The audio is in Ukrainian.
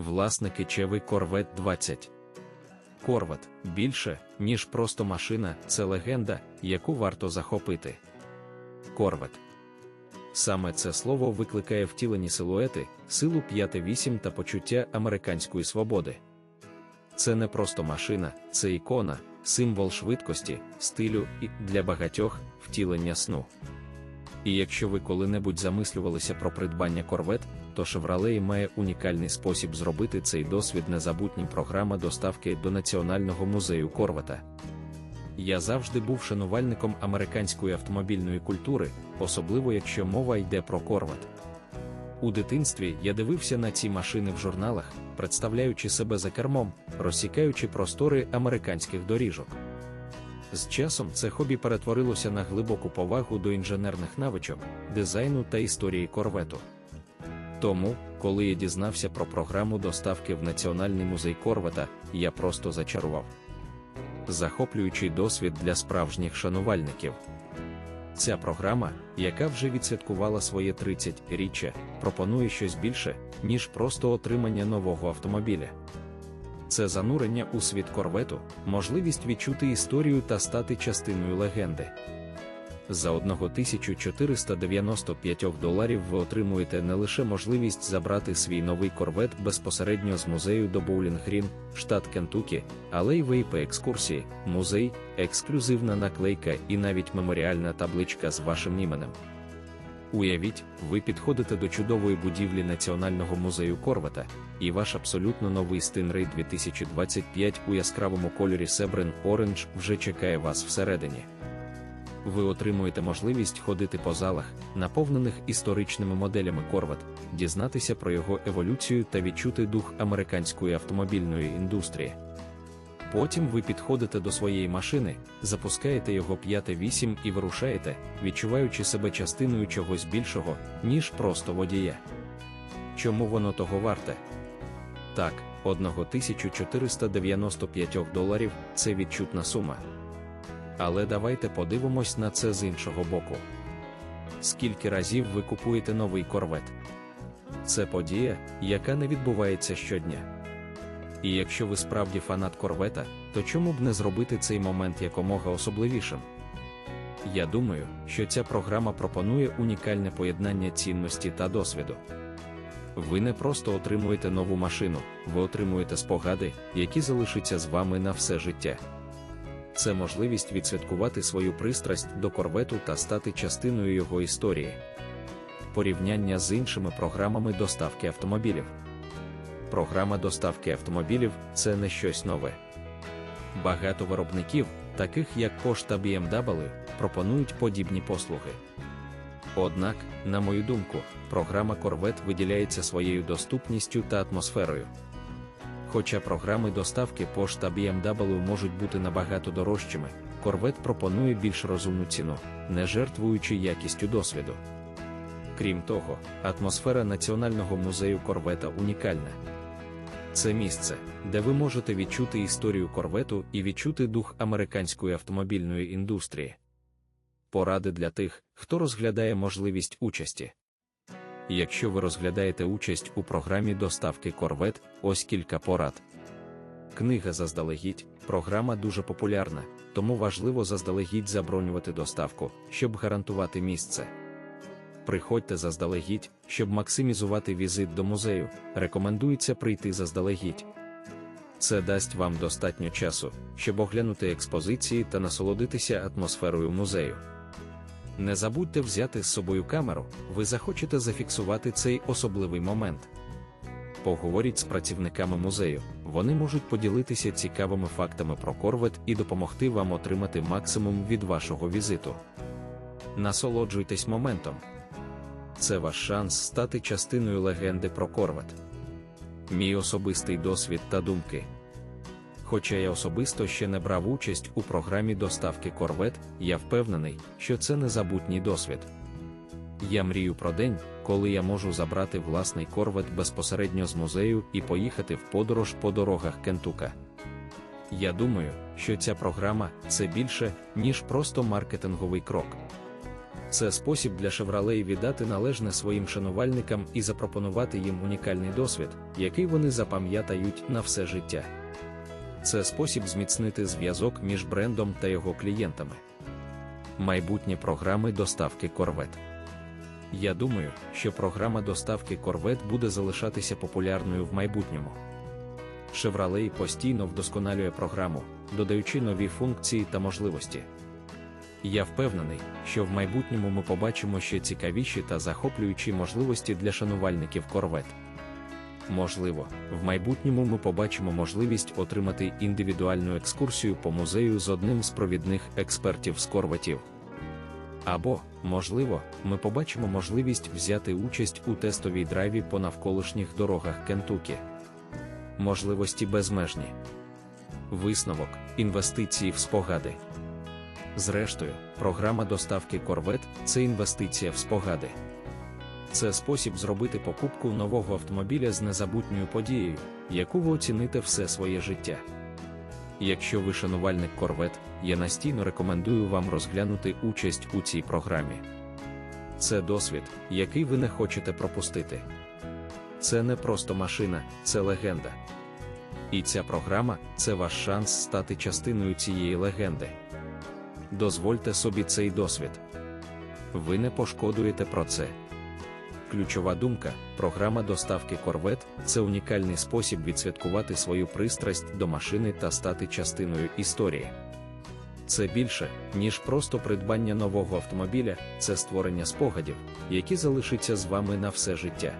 власники Чеви Корвет 20. Корвет більше, ніж просто машина, це легенда, яку варто захопити. Корвет. Саме це слово викликає втілені силуети, силу 5-8 та почуття американської свободи. Це не просто машина, це ікона, символ швидкості, стилю і для багатьох втілення сну. І якщо ви коли-небудь замислювалися про придбання корвет, то Chevrolet має унікальний спосіб зробити цей досвід незабутнім програма доставки до Національного музею Корвета. Я завжди був шанувальником американської автомобільної культури, особливо якщо мова йде про корвет. У дитинстві я дивився на ці машини в журналах, представляючи себе за кермом, розсікаючи простори американських доріжок. З часом це хобі перетворилося на глибоку повагу до інженерних навичок, дизайну та історії корвету. Тому, коли я дізнався про програму доставки в Національний музей Корвета, я просто зачарував. Захоплюючий досвід для справжніх шанувальників. Ця програма, яка вже відсвяткувала своє 30-річчя, пропонує щось більше, ніж просто отримання нового автомобіля. Це занурення у світ корвету, можливість відчути історію та стати частиною легенди. За 1495 доларів ви отримуєте не лише можливість забрати свій новий корвет безпосередньо з музею до Боулінг Грін, штат Кентукі, але й вейпи екскурсії, музей, ексклюзивна наклейка і навіть меморіальна табличка з вашим іменем. Уявіть, ви підходите до чудової будівлі Національного музею Корвета, і ваш абсолютно новий Stingray 2025 у яскравому кольорі Sebring Orange вже чекає вас всередині. Ви отримуєте можливість ходити по залах, наповнених історичними моделями Корвет, дізнатися про його еволюцію та відчути дух американської автомобільної індустрії. Потім ви підходите до своєї машини, запускаєте його 5-8 і вирушаєте, відчуваючи себе частиною чогось більшого, ніж просто водія. Чому воно того варте? Так, 1495 доларів це відчутна сума. Але давайте подивимось на це з іншого боку. Скільки разів ви купуєте новий корвет? Це подія, яка не відбувається щодня. І якщо ви справді фанат корвета, то чому б не зробити цей момент якомога особливішим? Я думаю, що ця програма пропонує унікальне поєднання цінності та досвіду. Ви не просто отримуєте нову машину, ви отримуєте спогади, які залишаться з вами на все життя. Це можливість відсвяткувати свою пристрасть до корвету та стати частиною його історії. Порівняння з іншими програмами доставки автомобілів. Програма доставки автомобілів це не щось нове. Багато виробників, таких як Пошта BMW, пропонують подібні послуги. Однак, на мою думку, програма Corvette виділяється своєю доступністю та атмосферою. Хоча програми доставки пошта BMW можуть бути набагато дорожчими, Corvette пропонує більш розумну ціну, не жертвуючи якістю досвіду. Крім того, атмосфера Національного музею Корвета унікальна. Це місце, де ви можете відчути історію корвету і відчути дух американської автомобільної індустрії. Поради для тих, хто розглядає можливість участі. Якщо ви розглядаєте участь у програмі доставки корвет, ось кілька порад. Книга заздалегідь, програма дуже популярна, тому важливо заздалегідь забронювати доставку, щоб гарантувати місце. Приходьте заздалегідь, щоб максимізувати візит до музею, рекомендується прийти заздалегідь. Це дасть вам достатньо часу, щоб оглянути експозиції та насолодитися атмосферою музею. Не забудьте взяти з собою камеру, ви захочете зафіксувати цей особливий момент. Поговоріть з працівниками музею, вони можуть поділитися цікавими фактами про корвет і допомогти вам отримати максимум від вашого візиту. Насолоджуйтесь моментом. Це ваш шанс стати частиною легенди про корвет. Мій особистий досвід та думки. Хоча я особисто ще не брав участь у програмі доставки корвет, я впевнений, що це незабутній досвід. Я мрію про день, коли я можу забрати власний корвет безпосередньо з музею і поїхати в подорож по дорогах Кентука. Я думаю, що ця програма це більше, ніж просто маркетинговий крок. Це спосіб для Chevrolet віддати належне своїм шанувальникам і запропонувати їм унікальний досвід, який вони запам'ятають на все життя. Це спосіб зміцнити зв'язок між брендом та його клієнтами. Майбутні програми доставки Corvette. Я думаю, що програма доставки Corvette буде залишатися популярною в майбутньому. Chevrolet постійно вдосконалює програму, додаючи нові функції та можливості. Я впевнений, що в майбутньому ми побачимо ще цікавіші та захоплюючі можливості для шанувальників Corvette. Можливо, в майбутньому ми побачимо можливість отримати індивідуальну екскурсію по музею з одним з провідних експертів з корветів. Або, можливо, ми побачимо можливість взяти участь у тестовій драйві по навколишніх дорогах Кентукі. Можливості безмежні. Висновок, інвестиції в спогади. Зрештою, програма доставки Corvette – це інвестиція в спогади. Це спосіб зробити покупку нового автомобіля з незабутньою подією, яку ви оціните все своє життя. Якщо ви шанувальник Corvette, я настійно рекомендую вам розглянути участь у цій програмі. Це досвід, який ви не хочете пропустити. Це не просто машина, це легенда. І ця програма це ваш шанс стати частиною цієї легенди. Дозвольте собі цей досвід. Ви не пошкодуєте про це. Ключова думка, програма доставки Corvette – це унікальний спосіб відсвяткувати свою пристрасть до машини та стати частиною історії. Це більше, ніж просто придбання нового автомобіля, це створення спогадів, які залишаться з вами на все життя.